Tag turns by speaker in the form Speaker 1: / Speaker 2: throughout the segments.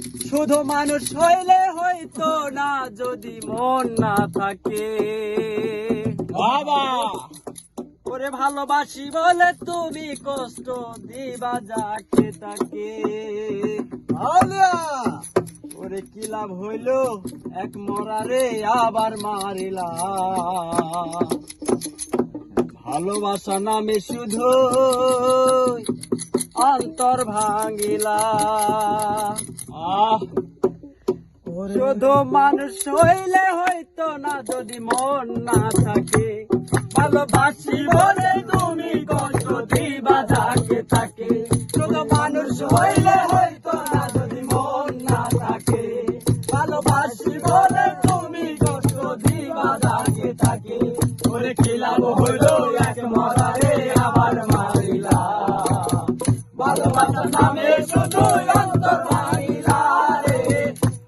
Speaker 1: শুধু মানুষ হইলে হয়তো না যদি মন না থাকে।
Speaker 2: বাবা!
Speaker 1: ওরে ভালোবাসি বলে তুমি কষ্ট দিবা যাকে তাকে। ওরে কি লাভ হইল? এক মরারে আবার মারিলা। ভালোবাসা নামে শুধু অন্তর ভাঙিলা। শুধু মানুষ হইলে হয়তো না, যদি মন না থাকে। ভালোবাসি বলে তুমি কষ্ট দিবা, যাকে থাকে শুধু মানুষ হইলে হয়তো না, যদি মন না থাকে। ভালোবাসি বলে তুমি কষ্ট দিবা, যাকে থাকে ওরে কি লাভ হইল এক মরারে ভালোবাসা নামে শুধু অন্তর ভাঙিলা রে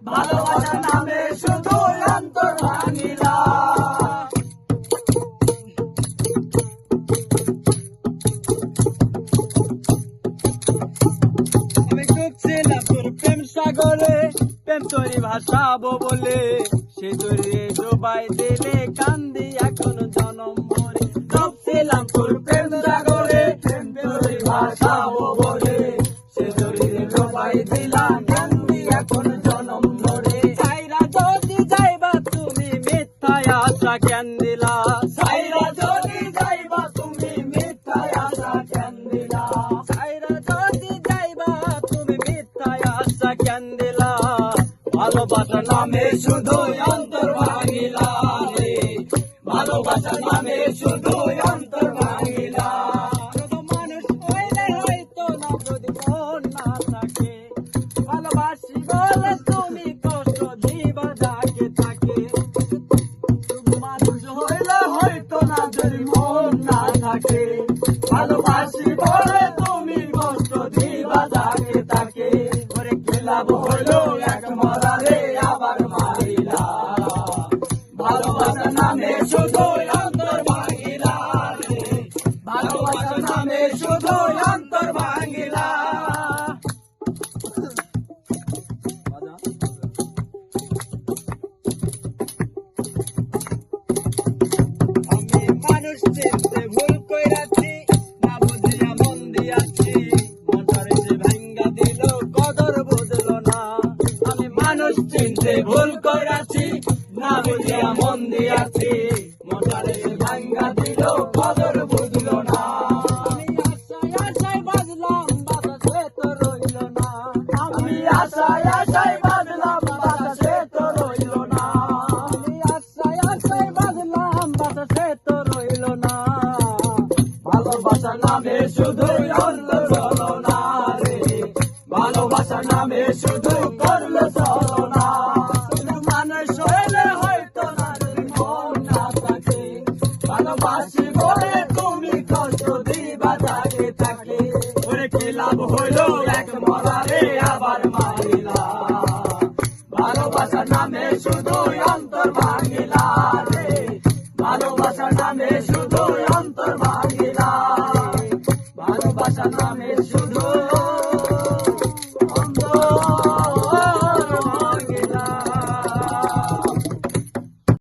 Speaker 1: ভালোবাসা নামে শুধু অন্তর ভাঙিলা আমি ডুবছিলাম তোর প্রেম সাগরে, প্রেম তৈরি ভাসাবো বলে সে তৈরি ডুবাই দিলে কান্দি এখন জনম মরে ডুবছিলাম তোর প্রেম সাগরে প্রেম তৈরি ভাসাবো বলে কেন দিলা সাইরা যদি যাইবা তুমি মিথ্যায় আশা কেন দিলা সাইরা যদি যাইবা তুমি মিথ্যায় আশা কেন দিলা ভালোবাসা নামে শুধু অন্তর ভাঙিলা রে ভালোবাসা নামে শুধু ভালোবাসি বলে তুমি কষ্ট দিবা যাকে তাকে। করে খেলাব হইল এক মরারে, আবার মারিলা। ভালোবাসা নামে শুধু অন্তর ভাঙিলা ভালোবাসা নামে শুধু অন্তর ভাঙিলা। মানুষ চিনতে চিনতে ভুল কইরাছি না বুঝিয়া মন দিয়াছি। মনটারে যে ভাঙ্গা দিল কদর বুঝলো না। আমি আশায় আশায় বাজলাম বাতাসে তো রইল না। আমি আশায় আশায় বাজলাম বাতাসে তো রইল না। আমি আশায় আশায় বাজলাম বাতাসে তো রইল না। ভালোবাসা নামে শুধু না রে। ভালোবাসা নামে শুধু তুমি কষ্ট দিবা, জাগে থাকলে ওরে লাভ হইল এক মরারে আবার মারিলা ভালোবাসা নামে শুধু